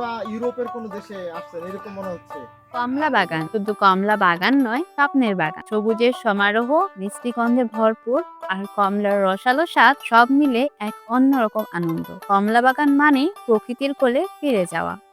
বা ইউরোপের কোনো দেশে আসছেন? এরকম মনে হচ্ছে। কমলা বাগান, শুধু কমলা বাগান নয়, স্বপ্নের বাগান। সবুজের সমারোহ মিষ্টি গন্ধে ভরপুর, আর কমলার রসালো স্বাদ সব মিলে এক অন্যরকম আনন্দ। কমলা বাগান মানে প্রকৃতির কোলে ফিরে যাওয়া।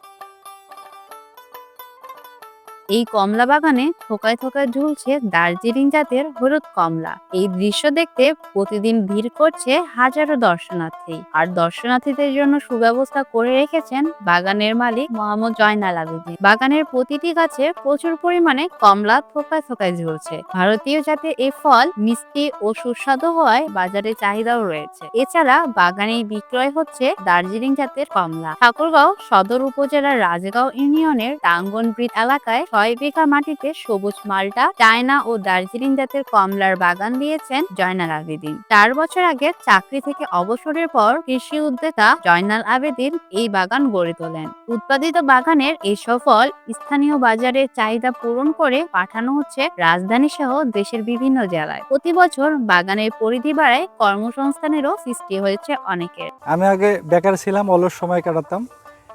এই কমলা বাগানে থোকায় থোকায় ঝুলছে দার্জিলিং জাতের হলুদ কমলা। এই দৃশ্য দেখতে প্রতিদিন ভিড় করছে হাজারো দর্শনার্থী। আর দর্শনার্থীদের জন্য সুব্যবস্থা করে রেখেছেন বাগানের মালিক মোহাম্মদ জয়নাল আবেদিন বাগানের প্রতিটি গাছে প্রচুর পরিমাণে কমলা থোকায় থোকায় ঝুলছে। ভারতীয় জাতের এই ফল মিষ্টি ও সুস্বাদু হওয়ায় বাজারে চাহিদাও রয়েছে। এছাড়া বাগানে বিক্রয় হচ্ছে দার্জিলিং জাতের কমলা। ঠাকুরগাঁও সদর উপজেলার রাজগাঁও ইউনিয়নের টাঙ্গনব্রিট এলাকায় ছয় বিঘা মাটিতে সবুজ মালটা চায়না ও দার্জিলিং জাতের কমলার বাগান দিয়েছেন জয়নাল আবেদিন। চার বছর আগে চাকরি থেকে অবসরের পর কৃষি উদ্যোক্তা জয়নাল আবেদিন এই বাগান গড়ে তোলেন। উৎপাদিত বাগানের এই সফল স্থানীয় বাজারের চাহিদা পূরণ করে পাঠানো হচ্ছে রাজধানী সহ দেশের বিভিন্ন জেলায়। প্রতি বছর বাগানের পরিধি বাড়ায় কর্মসংস্থানেরও সৃষ্টি হয়েছে অনেকের। আমি আগে বেকার ছিলাম, অলস সময় কাটাতাম।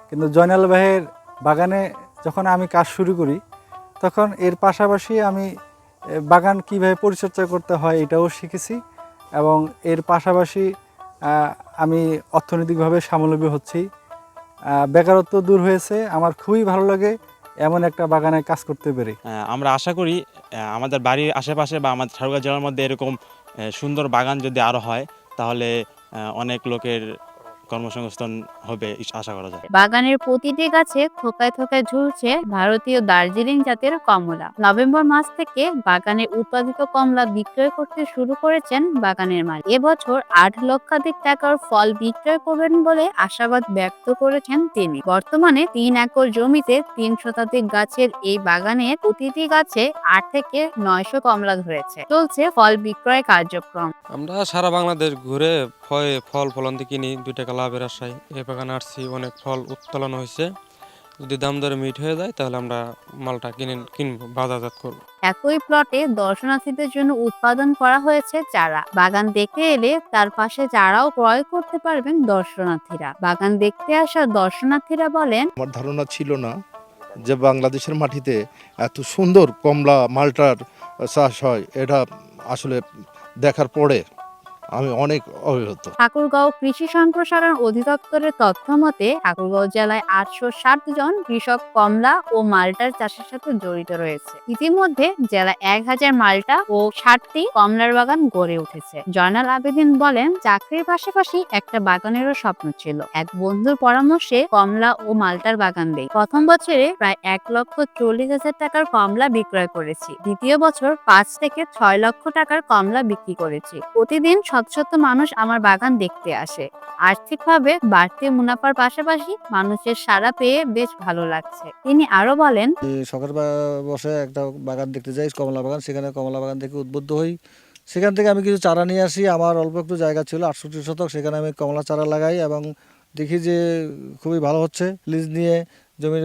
কিন্তু জয়নাল ভাইয়ের বাগানে যখন আমি কাজ শুরু করি, তখন এর পাশাপাশি আমি বাগান কীভাবে পরিচর্যা করতে হয় এটাও শিখেছি এবং এর পাশাপাশি আমি অর্থনৈতিকভাবে স্বাবলম্বী হচ্ছি। বেকারত্ব দূর হয়েছে, আমার খুবই ভালো লাগে এমন একটা বাগানে কাজ করতে পেরে। আমরা আশা করি আমাদের বাড়ির আশেপাশে বা আমাদের ঠাকুরগাঁও জেলার মধ্যে এরকম সুন্দর বাগান যদি আরও হয়, তাহলে অনেক লোকের কর্মসংস্থান হবে আশা করা যায়। বাগানের প্রতিটি গাছে থোকায় থোকায় ঝুলছে ভারতীয় দার্জিলিং জাতের কমলা। নভেম্বর মাস থেকে বাগানে উৎপাদিত কমলা বিক্রয় করতে শুরু করেছেন বাগানের মালিক। এবছর আট লক্ষাধিক টাকার ফল বিক্রয় করবেন বলে আশাবাদ ব্যক্ত করেছেন তিনি। বর্তমানে তিন একর জমিতে তিন শতাধিক গাছের এই বাগানের প্রতিটি গাছে আট থেকে নয়শো কমলা ধরেছে। চলছে ফল বিক্রয় কার্যক্রম। আমরা সারা বাংলাদেশ ঘুরে ফল- ফল ফলন্তি কিনি দুই টাকা লাভের আশায়। এই বাগানে আসছি অনেক ফল উত্তোলন হয়েছে। যদি দাম দরে মিট হয়ে যায় তাহলে আমরা মালটা কিনে কিনবো বাজারজাত করব। একই প্লটে দর্শনার্থীদের জন্য উৎপাদন করা হয়েছে চারা। বাগান দেখতে এলে তার পাশে চারাও ক্রয় করতে পারবেন দর্শনার্থীরা। বাগান দেখতে আসা দর্শনার্থীরা বলেন আমার ধারণা ছিল না যে বাংলাদেশের মাটিতে এত সুন্দর কমলা মালটার চাষ হয়। এটা আসলে দেখার পরে আমি অনেক অভিভূত ঠাকুরগাঁও কৃষি সম্প্রসারণ অধিদপ্তরের তথ্য মতে ঠাকুরগাঁও জেলায় আটশো ষাট জন কৃষক কমলা ও মাল্টার চাষের সাথে জড়িত রয়েছে। ইতিমধ্যে জেলায় এক হাজার মাল্টা ও ষাটটি কমলার বাগান গড়ে উঠেছে। জয়নাল আবেদিন বলেন, চাকরির পাশাপাশি একটা বাগানেরও স্বপ্ন ছিল। এক বন্ধুর পরামর্শে কমলা ও মাল্টার বাগান দেই প্রথম বছরে প্রায় এক লক্ষ চল্লিশ হাজার টাকার কমলা বিক্রয় করেছি। দ্বিতীয় বছর পাঁচ থেকে ছয় লক্ষ টাকার কমলা বিক্রি করেছি। প্রতিদিন শত মানুষ আমার বাগান দেখতে আসে। আর্থিকভাবে বাড়তি মুনাফার পাশাপাশি মানুষের সাড়া পেয়ে বেশ ভালো লাগছে। তিনি আরও বলেন বা- বসে একটা বাগান দেখতে যাই, কমলা বাগান। সেখানে কমলা বাগান থেকে উদ্বুদ্ধ হই। সেখান থেকে আমি কিছু চারা নিয়ে আসি। আমার অল্প একটু জায়গা ছিল, আটষট্টি শতক। সেখানে আমি কমলা চারা লাগাই এবং দেখি যে খুবই ভালো হচ্ছে। লিজ নিয়ে জমির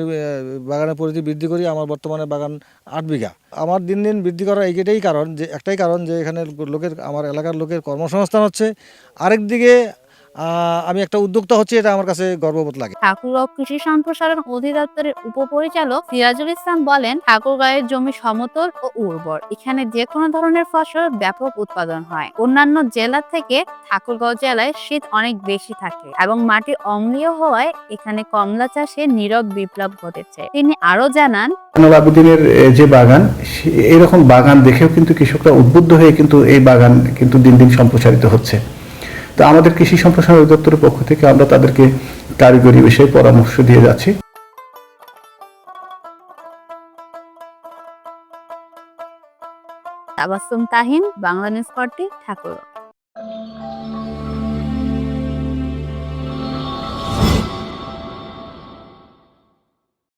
বাগানের পরিধি বৃদ্ধি করি আমার বর্তমানে বাগান আট বিঘা। আমার দিন দিন বৃদ্ধি করার এইটাই কারণ যে একটাই কারণ যে এখানে লোকের আমার এলাকার লোকের কর্মসংস্থান হচ্ছে। আরেক দিকে আহ, আমি একটা উদ্যোক্তা হচ্ছে এটা আমার কাছে গর্ববোধ লাগে। ঠাকুরগাঁও কৃষি সম্প্রসারণ অধিদপ্তরের উপপরিচালক সিরাজুল ইসলাম বলেন ঠাকুরগাঁয়ের জমি সমতল ও উর্বর। এখানে যে কোনো ধরনের ফসল ব্যাপক উৎপাদন হয়। অন্যান্য জেলা থেকে ঠাকুরগাঁও জেলায় শীত অনেক বেশি থাকে এবং মাটি অম্লীয় হওয়ায় এখানে কমলা চাষে নীরব বিপ্লব ঘটেছে। তিনি আরও জানান জয়নাল যে বাগান এরকম বাগান দেখেও কিন্তু কৃষকরা উদ্বুদ্ধ হয়ে কিন্তু এই বাগান কিন্তু দিন দিন সম্প্রসারিত হচ্ছে। তো আমাদের কৃষি সম্প্রসারণ অধিদপ্তরের পক্ষ থেকে আমরা তাদেরকে কারিগরি বিষয়ে পরামর্শ দিয়ে যাচ্ছি। Tabassum Tahin, Bangla news party Thakurgaon